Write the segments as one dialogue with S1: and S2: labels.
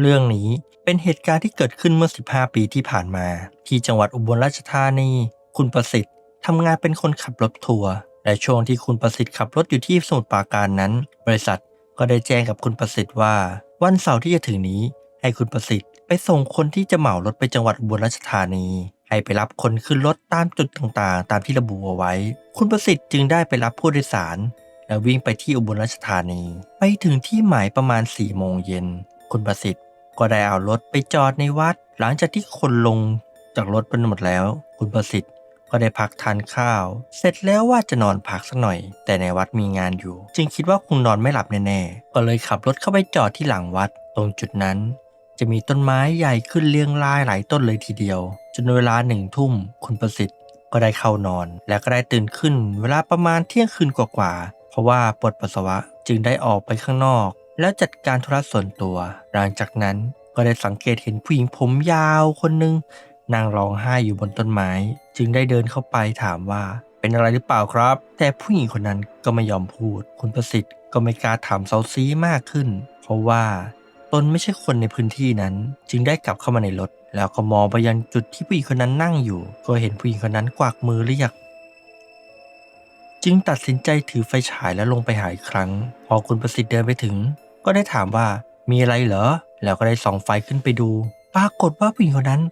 S1: เรื่องนี้เป็นเหตุการณ์ที่เกิดขึ้นเมื่อ 15 ปีที่ผ่านมา ที่จังหวัดอุบลราชธานี คุณประสิทธิ์ทำงานเป็นคนขับรถทัวร์และช่วงที่คุณประสิทธิ์ขับรถอยู่ที่สมุทรปราการนั้น บริษัทก็ได้แจ้งกับคุณประสิทธิ์ว่า วันเสาร์ที่จะถึงนี้ ให้คุณประสิทธิ์ไปส่งคนที่จะเหมารถไปจังหวัดอุบลราชธานี ให้ไปรับคนขึ้นรถตามจุดต่างๆ ตามที่ระบุเอาไว้ คุณประสิทธิ์จึงได้ไปรับผู้โดยสาร แล้ววิ่งไปที่อุบลราชธานี ไปถึงที่หมายประมาณ4ี่โมงเย็นคุณประสิทธิ์ ก็ได้เอารถไปจอดในวัด หลังจากที่คนลงจากรถไปหมดแล้ว คุณประสิทธิ์ก็ได้พักทานข้าว เสร็จแล้วว่าจะนอนพักสักหน่อย แต่ในวัดมีงานอยู่ จึงคิดว่าคงนอนไม่หลับแน่ๆ ก็เลยขับรถเข้าไปจอดที่หลังวัด ตรงจุดนั้น จะมีต้นไม้ใหญ่ขึ้นเรียงรายหลายต้นเลยทีเดียว จนเวลาหนึ่งทุ่ม คุณประสิทธิ์ก็ได้เข้านอน และก็ได้ตื่นขึ้น เวลาประมาณเที่ยงคืนกว่าๆ เพราะว่าปวดปัสสาวะจึงได้ออกไปข้างนอก แล้วจัดการธุระส่วนตัว หลังจากนั้นก็ได้สังเกตเห็นผู้หญิงผมยาวคนหนึ่งนั่งร้องไห้อยู่บนต้นไม้ จึงได้เดินเข้าไปถามว่าเป็นอะไรหรือเปล่าครับ แต่ผู้หญิงคนนั้นก็ไม่ยอมพูด คุณประสิทธิ์ก็ไม่กล้าถามเซาซีมากขึ้น เพราะว่าตนไม่ใช่คนในพื้นที่นั้น จึงได้กลับเข้ามาในรถ แล้วก็มองไปยังจุดที่ผู้หญิงคนนั้นนั่งอยู่ ก็เห็นผู้หญิงคนนั้นกวักมือเรียก จึงตัดสินใจถือไฟฉายแล้วลงไปหาอีกครั้ง พอคุณประสิทธิ์เดินไปถึง ก็ได้ถามว่ามีอะไรเหรอ แล้วก็ได้ส่องไฟขึ้นไปดู ปรากฏว่าผู้หญิงคนนั้น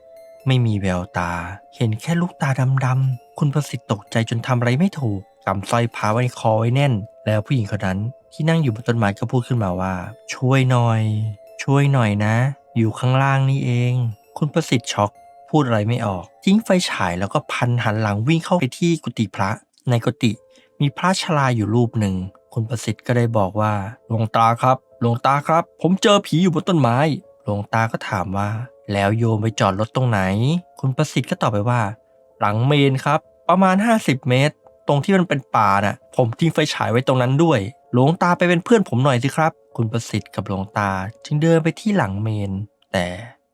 S1: ไม่มีแววตา เห็นแค่ลูกตาดำๆ คุณประสิทธิ์ตกใจจนทำอะไรไม่ถูกกำสร้อยพาไว้คอไว้แน่น แล้วผู้หญิงคนนั้นที่นั่งอยู่บนต้นไม้ก็พูดขึ้นมาว่า ช่วยหน่อย ช่วยหน่อยนะ อยู่ข้างล่างนี่เอง คุณประสิทธิ์ช็อก พูดอะไรไม่ออกทิ้งไฟฉายแล้วก็พันหันหลังวิ่งเข้าไปที่กุฏิพระ ในกุฏิมีพระชราอยู่รูปหนึ่ง คุณประสิทธิ์ก็ได้บอกว่าหลวงตาครับ หลวงตาครับ ผมเจอผีอยู่บนต้นไม้ หลวงตาก็ถามว่า แล้วโยมไปจอดรถตรงไหน คุณประสิทธิ์ก็ตอบไปว่า หลังเมนครับ ประมาณ 50 เมตร ตรงที่มันเป็นป่าน่ะ ผมทิ้งไฟฉายไว้ตรงนั้นด้วย หลวงตาไปเป็นเพื่อนผมหน่อยสิครับ คุณประสิทธิ์กับหลวงตา จึงเดินไปที่หลังเมน แต่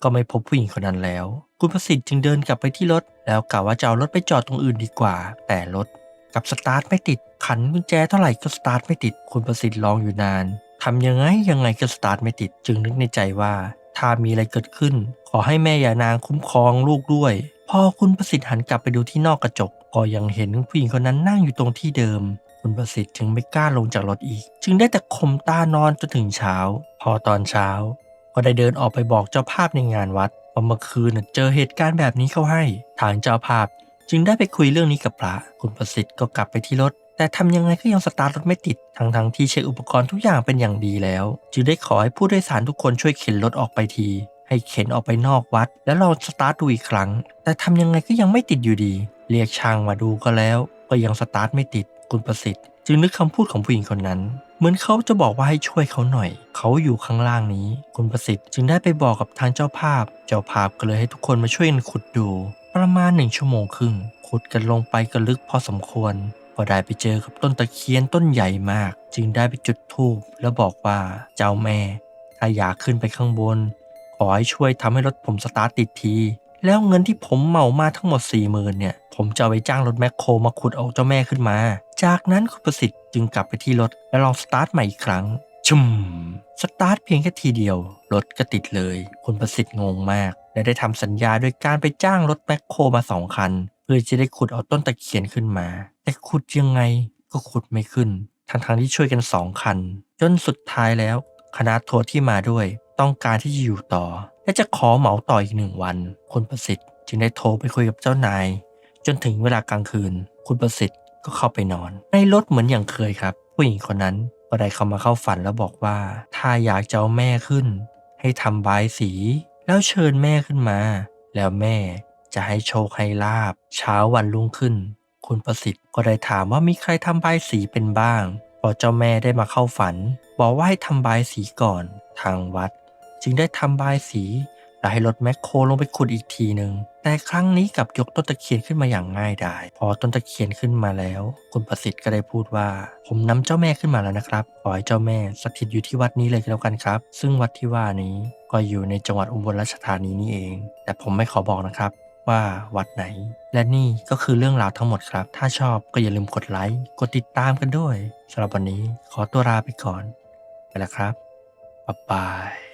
S1: ก็ไม่พบผู้หญิงคนนั้นแล้ว คุณประสิทธิ์จึงเดินกลับไปที่รถ แล้วกล่าวว่าจะเอารถไปจอดตรงอื่นดีกว่า แต่รถกับสตาร์ทไม่ติด ขันกุญแจเท่าไหร่ก็สตาร์ทไม่ติด คุณประสิทธิ์ลองอยู่นาน ทำยังไงยังไงก็สตาร์ทไม่ติดจึงนึกในใจว่า ถ้ามีอะไรเกิดขึ้น ขอให้แม่ยานางคุ้มครองลูกด้วย พอคุณประสิทธิ์หันกลับไปดูที่นอกกระจก ก็ยังเห็นผู้หญิงคนนั้นนั่งอยู่ตรงที่เดิม คุณประสิทธิ์จึงไม่กล้าลงจากรถอีก จึงได้แต่ข่มตานอนจนถึงเช้า พอตอนเช้า ก็ได้เดินออกไปบอกเจ้าภาพในงานวัดว่าเมื่อคืนเจอเหตุการณ์แบบนี้เข้าให้ ทางเจ้าภาพจึงได้ไปคุยเรื่องนี้กับพระ คุณประสิทธิ์ก็กลับไปที่รถ แต่ทำยังไงก็ยังสตาร์ทรถไม่ติด ทั้งๆที่เช็คอุปกรณ์ทุกอย่างเป็นอย่างดีแล้ว จึงได้ขอให้ผู้โดยสารทุกคนช่วยเข็นรถออกไปที ให้เข็นออกไปนอกวัด แล้วลองสตาร์ทดูอีกครั้ง แต่ทำยังไงก็ยังไม่ติดอยู่ดี เรียกช่างมาดูก็แล้ว ก็ยังสตาร์ทไม่ติด คุณประสิทธิ์ จึงนึกคำพูดของผู้หญิงคนนั้น เหมือนเขาจะบอกว่าให้ช่วยเขาหน่อย เขาอยู่ข้างล่างนี้ คุณประสิทธิ์จึงได้ไปบอกกับทางเจ้าภาพ เจ้าภาพก็เลยให้ทุกคนมาช่วยกันขุดดู ประมาณหนึ่งชั่วโมงครึ่งขุดกันลงไปก็ลึกพอสมควร พอได้ไปเจอกับต้นตะเคียนต้นใหญ่มาก จึงได้ไปจุดธูปแล้วบอกว่าเจ้าแม่ ถ้าอยากขึ้นไปข้างบน ขอให้ช่วยทำให้รถผมสตาร์ทติดที แล้วเงินที่ผมเหมามาทั้งหมด4ี่หมื่นเนี่ย ผมจะไปจ้างรถแมคโครมาขุดเอาเจ้าแม่ขึ้นมา จากนั้นคุณประสิทธิ์จึงกลับไปที่รถและลองสตาร์ทใหม่อีกครั้งชุมสตาร์ทเพียงแค่ทีเดียว รถก็ติดเลย คุณประสิทธิ์งงมาก และได้ทำสัญญาโดยการไปจ้างรถแมคโครมาสองคัน เพื่อจะได้ขุดเอาต้นตะเคียนขึ้นมาแต่ขุดยังไงก็ขุดไม่ขึ้น ทั้งๆที่ช่วยกันสองคัน จนสุดท้ายแล้ว คณะทัวร์ที่มาด้วย ต้องการที่จะอยู่ต่อ และจะขอเหมาต่ออีกหนึ่งวัน คุณประสิทธิ์จึงได้โทรไปคุยกับเจ้านาย จนถึงเวลากลางคืน คุณประสิทธิ์ก็เข้าไปนอน ในรถเหมือนอย่างเคยครับ ผู้หญิงคนนั้นก็ได้เข้ามาเข้าฝันแล้วบอกว่า ถ้าอยากจะเอาแม่ขึ้น ให้ทำบายสี แล้วเชิญแม่ขึ้นมา แล้วแม่จะให้โชคให้ลาบ เช้าวันรุ่งขึ้น คุณประสิทธิ์ก็ได้ถามว่ามีใครทำบายสีเป็นบ้างพอเจ้าแม่ได้มาเข้าฝัน บอกว่าให้ทำบายสีก่อน ทางวัด จึงได้ทำบายสีและให้รถแมคโครลงไปขุดอีกทีหนึ่งแต่ครั้งนี้กับยกต้นตะเคียนขึ้นมาอย่างง่ายดาย พอต้นตะเคียนขึ้นมาแล้ว คุณประสิทธิ์ก็ได้พูดว่า ผมนำเจ้าแม่ขึ้นมาแล้วนะครับ ขอให้เจ้าแม่สถิตอยู่ที่วัดนี้เลยก็แล้วกันครับ ซึ่งวัดที่ว่านี้ก็อยู่ในจังหวัดอุบลราชธานีนี่เอง แต่ผมไม่ขอบอกนะครับ ว่าวัดไหน และนี่ก็คือเรื่องราวทั้งหมดครับ ถ้าชอบก็อย่าลืมกดไลค์กดติดตามกันด้วยสำหรับวันนี้ขอตัวลาไปก่อน ไปแล้วครับบ๊ายบาย